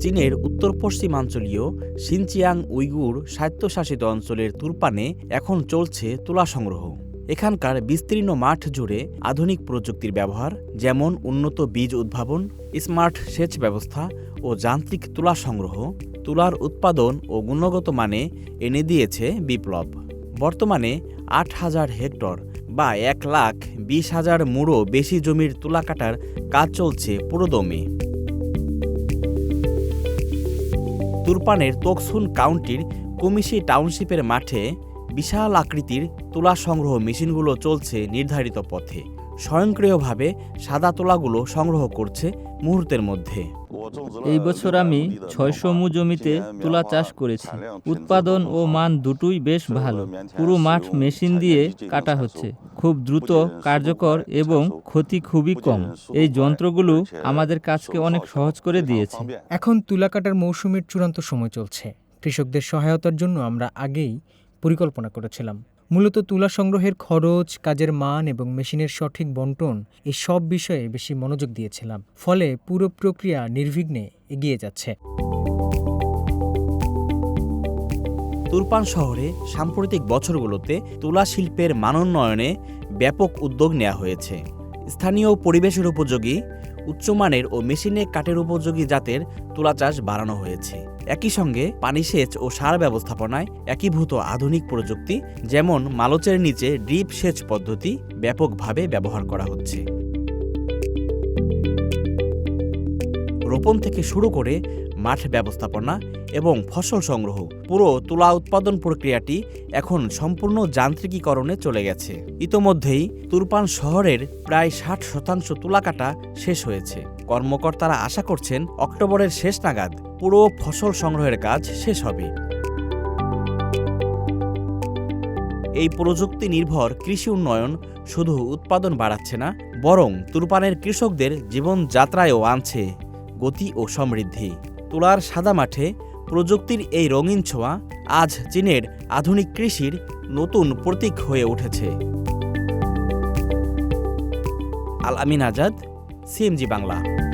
চীনের উত্তর পশ্চিমাঞ্চলীয় Xinjiang Uyghur স্বায়ত্তশাসিত অঞ্চলের তুরপানে এখন চলছে তুলা সংগ্রহ। এখানকার বিস্তীর্ণ মাঠ জুড়ে আধুনিক প্রযুক্তির ব্যবহার, যেমন উন্নত বীজ উদ্ভাবন, স্মার্ট সেচ ব্যবস্থা ও যান্ত্রিক তুলা সংগ্রহ, তুলার উৎপাদন ও গুণগত মানে এনে দিয়েছে বিপ্লব। বর্তমানে আট হাজার হেক্টর বা এক লাখ বিশ হাজার মুড়ো বেশি জমির তুলা কাটার কাজ চলছে পুরোদমে। তুরপানের তোকসুন কাউন্টির কুমিশি টাউনশিপের মাঠে বিশাল আকৃতির তুলা সংগ্রহ মেশিনগুলো চলছে নির্ধারিত পথে। স্বয়ংক্রিয়ভাবে সাদা তুলাগুলো সংগ্রহ করছে মুহূর্তের মধ্যে। এই বছর আমি ছয়শো মু জমিতে তুলা চাষ করেছি। উৎপাদন ও মান দুটোই বেশ ভালো। পুরো মাঠ মেশিন দিয়ে কাটা হচ্ছে। খুব দ্রুত কার্যকর এবং ক্ষতি খুবই কম। এই যন্ত্রগুলো আমাদের কাজকে অনেক সহজ করে দিয়েছে। এখন তুলা কাটার মৌসুমের চূড়ান্ত সময় চলছে। কৃষকদের সহায়তার জন্য আমরা আগেই পরিকল্পনা করেছিলাম। মূলত তুলা সংগ্রহের খরচ, কাজের মান এবং মেশিনের সঠিক বন্টন এই সব বিষয়ে বেশি মনোযোগ দিয়েছিলাম। ফলে পুরো প্রক্রিয়া নির্বিঘ্নে এগিয়ে যাচ্ছে। তুরপান শহরে সাম্প্রতিক বছরগুলোতে তুলা শিল্পের মানোন্নয়নে ব্যাপক উদ্যোগ নেওয়া হয়েছে। স্থানীয় পরিবেশের উপযোগী উচ্চমানের ও মেশিনে কাঠের উপযোগী জাতের তুলা চাষ বাড়ানো হয়েছে। একই সঙ্গে পানি সেচ ও সার ব্যবস্থাপনায় একীভূত আধুনিক প্রযুক্তি, যেমন মালচের নিচে ড্রিপ সেচ পদ্ধতি ব্যাপকভাবে ব্যবহার করা হচ্ছে। রোপণ থেকে শুরু করে মাঠ ব্যবস্থাপনা এবং ফসল সংগ্রহ, পুরো তুলা উৎপাদন প্রক্রিয়াটি এখন সম্পূর্ণ যান্ত্রিকীকরণে চলে গেছে। ইতোমধ্যেই তুরপান শহরের প্রায় ষাট শতাংশ তুলা কাটা শেষ হয়েছে। কর্মকর্তারা আশা করছেন অক্টোবরের শেষ নাগাদ পুরো ফসল সংগ্রহের কাজ শেষ হবে। এই প্রযুক্তি নির্ভর কৃষি উন্নয়ন শুধু উৎপাদন বাড়াচ্ছে না, বরং তুরপানের কৃষকদের জীবনযাত্রায়ও আনছে। গতি ও সমৃদ্ধি। তুলার সাদা মাঠে প্রযুক্তির এই রঙিন ছোঁয়া আজ চীনের আধুনিক কৃষির নতুন প্রতীক হয়ে উঠেছে। আল আমিন আজাদ, সিএমজি বাংলা।